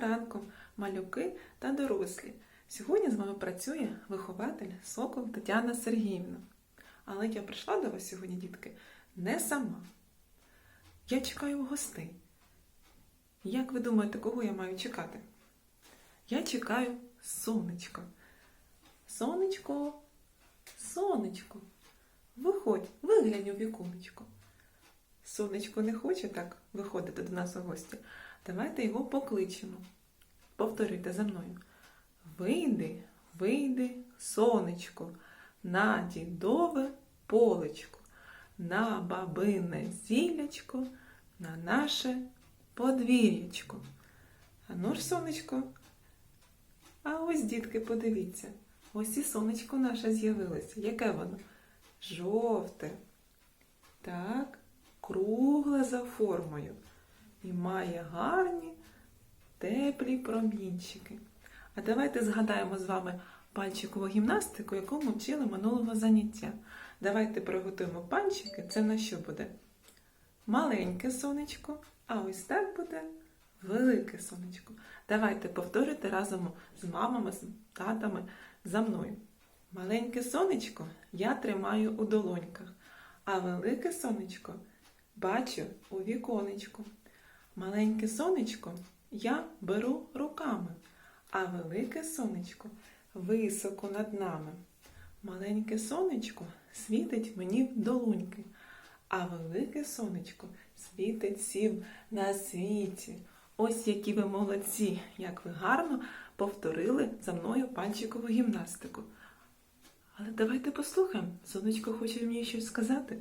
Ранку, малюки та дорослі. Сьогодні з вами працює вихователь Сокол Тетяна Сергіївна. Але я прийшла до вас сьогодні, дітки, не сама. Я чекаю гостей. Як ви думаєте, кого я маю чекати? Я чекаю сонечко. Сонечко, сонечко, виходь, виглянь у віконечко. Сонечко не хоче так виходити до нас у гості. Давайте його покличемо. Повторюйте за мною. Вийди, вийди, сонечко, на дідове полечко, на бабине зілячко, на наше подвір'ячко. А ну ж, сонечко. А ось, дітки, подивіться, ось і сонечко наше з'явилося. Яке воно? Жовте. Так, кругле за формою і має гарні теплі промінчики. А давайте згадаємо з вами пальчикову гімнастику, яку ми вчили минулого заняття. Давайте приготуємо пальчики. Це на що буде? Маленьке сонечко, а ось так буде велике сонечко. Давайте повторюйте разом з мамами, з татами за мною. Маленьке сонечко я тримаю у долоньках, а велике сонечко бачу у віконечку. Маленьке сонечко я беру руками, а велике сонечко високо над нами. Маленьке сонечко світить мені в долоньки, а велике сонечко світить всім на світі. Ось які ви молодці, як ви гарно повторили за мною пальчикову гімнастику. Але давайте послухаємо. Сонечко хоче мені щось сказати.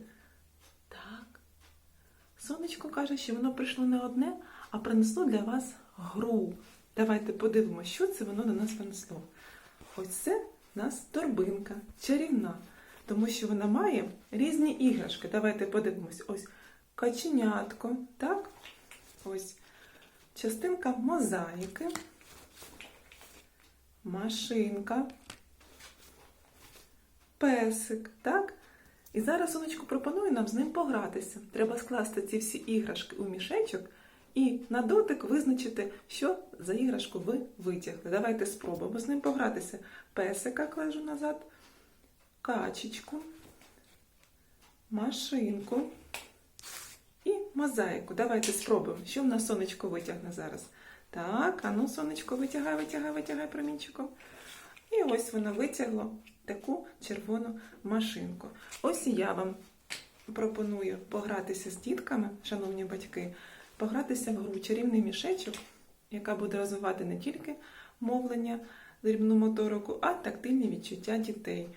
Сонечко каже, що воно прийшло не одне, а принесло для вас гру. Давайте подивимося, що це воно до нас принесло. Ось це в нас торбинка, чарівна, тому що вона має різні іграшки. Давайте подивимось. Ось каченятко, так? Ось частинка мозаїки, машинка, песик, так? І зараз сонечко пропонує нам з ним погратися. Треба скласти ці всі іграшки у мішечок і на дотик визначити, що за іграшку ви витягли. Давайте спробуємо з ним погратися. Песика кладу назад, качечку, машинку і мозаїку. Давайте спробуємо, що в нас сонечко витягне зараз. Так, а ну сонечко витягай, витягай, витягай промінчиком. І ось воно витягло таку червону машинку. Ось і я вам пропоную погратися з дітками, шановні батьки, погратися в гру чарівний мішечок, яка буде розвивати не тільки мовлення, дрібну моторику, а тактильні відчуття дітей.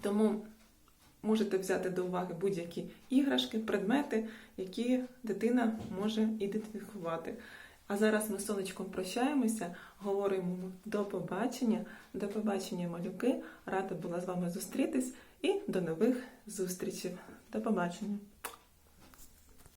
Тому можете взяти до уваги будь-які іграшки, предмети, які дитина може ідентифікувати. А зараз ми з сонечком прощаємося, говоримо до побачення, до побачення, малюки. Рада була з вами зустрітись і до нових зустрічей. До побачення!